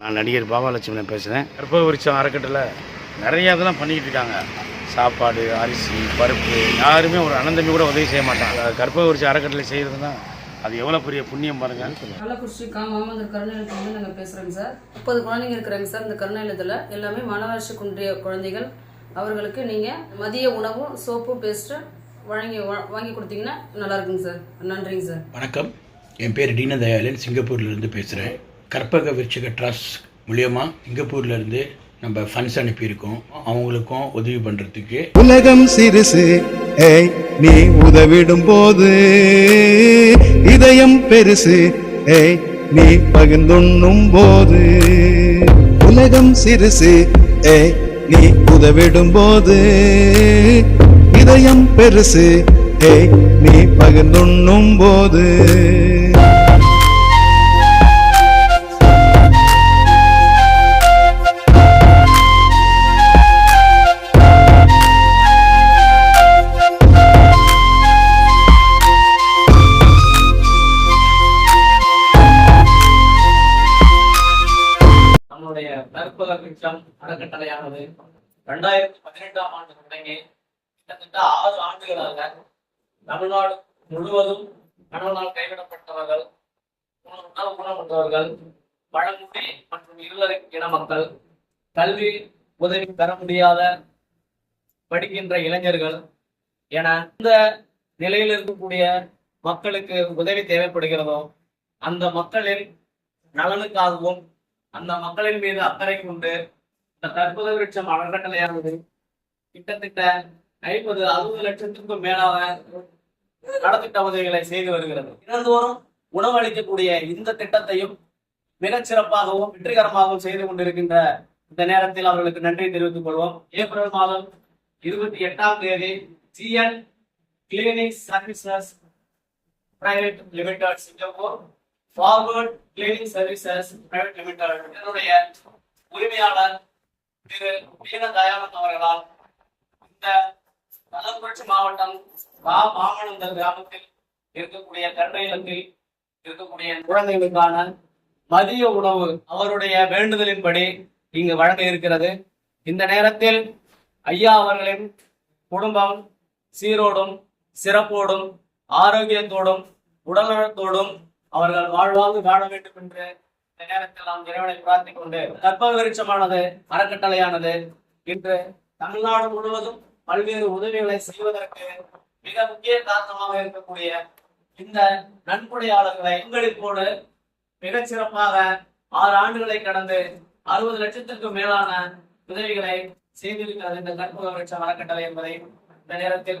நான் நடிகர் பாபாலட்சுமணன் பேசுகிறேன் கற்பக விருட்சம் அறக்கட்டளை. நிறைய இதெல்லாம் பண்ணிக்கிட்டு இருக்காங்க. சாப்பாடு அரிசி பருப்பு யாருமே ஒரு அனந்தமி கூட உதவி செய்ய மாட்டாங்க கற்பக விருட்சம் அறக்கட்டளை செய்கிறதுனா அது எவ்வளோ பெரிய புண்ணியம் பாருங்கள் கள்ளக்குறிச்சி கா மாமந்தர் கருணாலயத்தில் வந்து நாங்கள் பேசுகிறோங்க சார். முப்பது குழந்தைங்க இருக்கிறாங்க சார் இந்த கருணாலயத்தில் எல்லாமே மனவளர்ச்சி குன்றிய குழந்தைகள். அவர்களுக்கு நீங்கள் மதிய உணவும் சோப்பும் பேஸ்ட்டும் வழங்கி வா- வாங்கி கொடுத்தீங்கன்னா நல்லா இருக்குங்க சார். நன்றிங்க சார். வணக்கம். என் பேர் தீனதயாளன் சிங்கப்பூர்லேருந்து பேசுகிறேன் கற்பக விருட்சிக ட்ரஸ்ட் மூலியமாக சிங்கப்பூர்லேருந்து நம்ம ஃபண்ட்ஸ் அனுப்பியிருக்கோம். அவங்களுக்கும் உதவி பண்ணுறதுக்கு உலகம் சிறுசு. ஏய் நீ உதவிடும் போது இதயம் பெருசு. ஏய் நீ பகிர்ந்துண்ணும் போது உலகம் சிறுசு. ஏய் நீ உதவிடும் போது இதயம் பெருசு. ஏய் நீ பகிர்ந்துண்ணும் போது கற்பக விருட்சம் அறக்கட்டளையானது. ரெண்டாயிரத்தி பதினெட்டாம் ஆண்டு தொடங்கி கிட்டத்தட்ட ஆறு ஆண்டுகளாக தமிழ்நாடு முழுவதும் கணவனால் கைவிடப்பட்டவர்கள் உணவு குணமற்றவர்கள் பழங்குடி மற்றும் இருளறை இன மக்கள் கல்வி உதவி பெற முடியாத படிக்கின்ற இளைஞர்கள் என இந்த நிலையில் இருக்கக்கூடிய மக்களுக்கு உதவி தேவைப்படுகிறதோ அந்த மக்களின் நலனுக்காகவும் அந்த மக்களின் மீது அக்கறை கொண்டு இந்த கற்பக விருட்சம் அறக்கட்டளையானது கிட்டத்தட்ட ஐம்பது அறுபது லட்சத்திற்கும் மேலாக நலத்திட்ட உதவிகளை செய்து வருகிறது. தினந்தோறும் உணவளிக்கக்கூடிய இந்த திட்டத்தையும் மிகச் சிறப்பாகவும் வெற்றிகரமாகவும் செய்து கொண்டிருக்கின்ற இந்த நேரத்தில் அவர்களுக்கு நன்றி தெரிவித்துக் கொள்வோம். ஏப்ரல் மாதம் இருபத்தி எட்டாம் தேதி CN clinic services private limited Singapore. Forward cleaning services private limited இதனுடைய உரிமையாளர் திரு வீர தயானந்த் அவர்களால் இந்த கள்ளக்குறிச்சி மாவட்டம் கா மாமனந்தர் கிராமத்தில் இருக்கக்கூடிய கருணையிலத்தில் இருக்கக்கூடிய குழந்தைகளுக்கான மதிய உணவு அவருடைய வேண்டுதலின்படி இங்கு வழங்க இருக்கிறது. இந்த நேரத்தில் ஐயா அவர்களின் குடும்பம் சீரோடும் சிறப்போடும் ஆரோக்கியத்தோடும் உடல்நலத்தோடும் அவர்கள் வாழ்வாங்கு காண வேண்டும் என்று இந்த நேரத்தில் நாம் இறைவனை பிரார்த்திக் கொண்டு கற்பக விருட்சமானது அறக்கட்டளையானது. இன்று தமிழ்நாடு முழுவதும் பல்வேறு உதவிகளை செய்வதற்கு மிக முக்கிய காரணமாக இருக்கக்கூடிய இந்த நன்கொடையாளர்களை பங்களிப்போடு மிகச் சிறப்பாக ஆறு ஆண்டுகளை கடந்து அறுபது லட்சத்திற்கும் மேலான உதவிகளை செய்திருக்கிறது இந்த கற்பக விருட்சம் அறக்கட்டளை என்பதை இந்த நேரத்தில்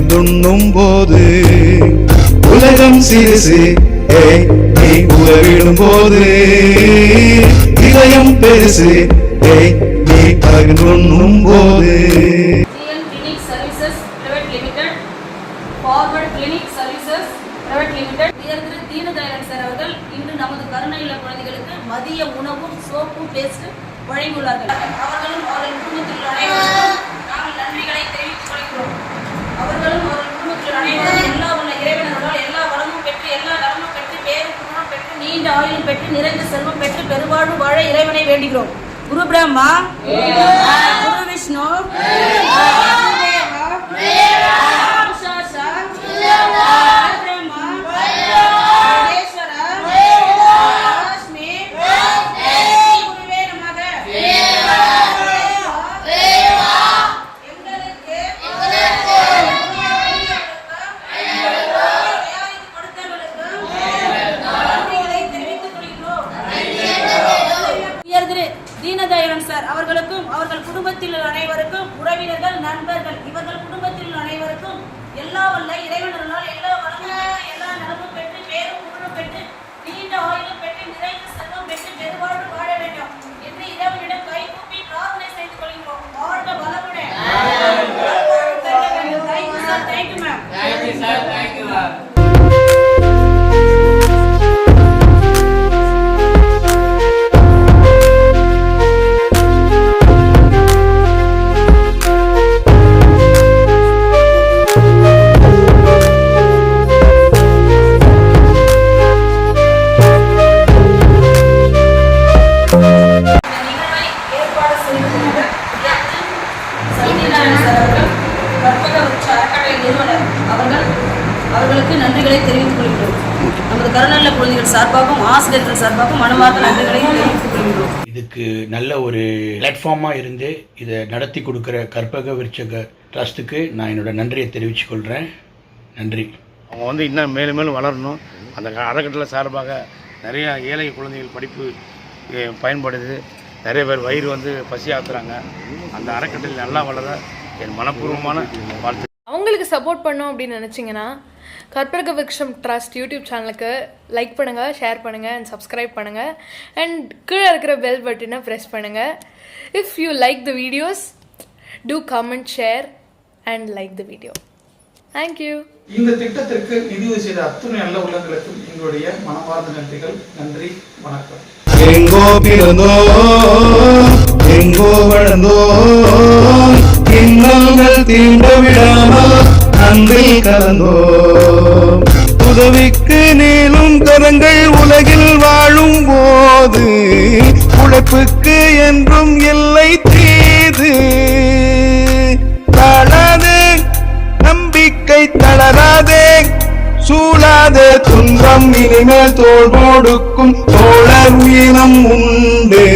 நீ போது உலகம் சிறுசு ஏய் நீ உதவிடும் போது இதயம் பெருசு ஏய் நீ பகிர்ந்துண்ணும் போது மதிய உணவும் சோப்பும் பேஸ்ட் வழங்கியுள்ளார்கள். அவர்களும் அவர்களின் குடும்பத்தில் உள்ள அனைவருக்கும் நாங்கள் நன்றிகளை தெரிவித்துக் கொள்கிறோம் அவர்களும் அவர்கள் குடும்பத்தில் அனைவரும் எல்லா உள்ள இறைவனர்களால் எல்லா வளமும் பெற்று எல்லா நலமும் பெற்று பேரும் குணம் பெற்று நீண்ட ஆயுள் பெற்று நிறைந்த செல்வம் பெற்று பெருவாழ்வு வாழ இறைவனை வேண்டுகிறோம். குரு பிரம்மா குரு விஷ்ணு உயர்திரு சார் அவர்களுக்கும் அவர்கள் குடும்பத்தில் அனைவருக்கும் உறவினர்கள் நண்பர்கள் இவர்கள் குடும்பத்தில் அனைவருக்கும் எல்லா வல்ல இறைவனர்களால் எல்லா வளங்களும் எல்லா நலமும் பெற்று பேரும் புகழும் பெற்று நீண்ட ஆயுளும் பெற்று நிறைந்து குழந்தைகள் சார்பாகவும் ஆசிரியர்கள் சார்பாகவும் மனமார்ந்த நன்றிகளை தெரிவித்துக் கொள்கிறோம். இதுக்கு நல்ல ஒரு பிளாட்ஃபார்மாக இருந்து இதை நடத்தி கொடுக்குற கற்பக விருட்சக ட்ரஸ்ட்டுக்கு நான் என்னோட நன்றியை தெரிவித்துக் கொள்கிறேன் நன்றி. அவங்க வந்து இன்னும் மேலும் மேலும் வளரணும். அந்த அறக்கட்டளை சார்பாக நிறைய ஏழை குழந்தைகள் படிப்பு பயன்படுது. நிறைய பேர் வயிறு வந்து பசி ஆத்துறாங்க அந்த அறக்கட்டளை நல்லா வளர என் மனப்பூர்வமான வாழ்த்து. அவங்களுக்கு சப்போர்ட் பண்ணோம் அப்படின்னு நினச்சிங்கன்னா கற்பக விக்ஷம் ட்ரஸ்ட் யூடியூப் சேனலுக்கு லைக் பண்ணுங்கள் ஷேர் பண்ணுங்கள் அண்ட் சப்ஸ்கிரைப் பண்ணுங்கள் அண்ட் கீழே இருக்கிற பெல் பட்டனை ப்ரெஸ் பண்ணுங்கள் if you like the videos do comment share and like the video thank you இந்த திட்டத்திற்கு நிதியுதவி செய்த அத்துணை நல்ல உள்ளங்களுக்கும் எங்களுடைய மனமார்ந்த நன்றிகள். நன்றி வணக்கம். எங்கோ பிறந்தோம் எங்கோ வளர்ந்தோம். இன்னங்கள் தீண்ட விடாமல் அன்பில் கலந்தோம். உதவிக்கு நீளும் கரங்கள் உலகில் வாழும் போது உழைப்புக்கு என்றும் இல்லை தீது. தளது நம்பிக்கை தளராதே சூழாத துன்பம் இனிமேல் தோல் கொடுக்கும் தோழர் வீரம் உண்டு.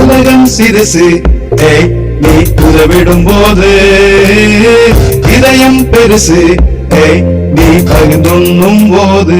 உலகம் சிறுசு ஏய் நீ உதவிடும் போது இதயம் பெருசு. நீ பகிர்ந்துண்ணும் போது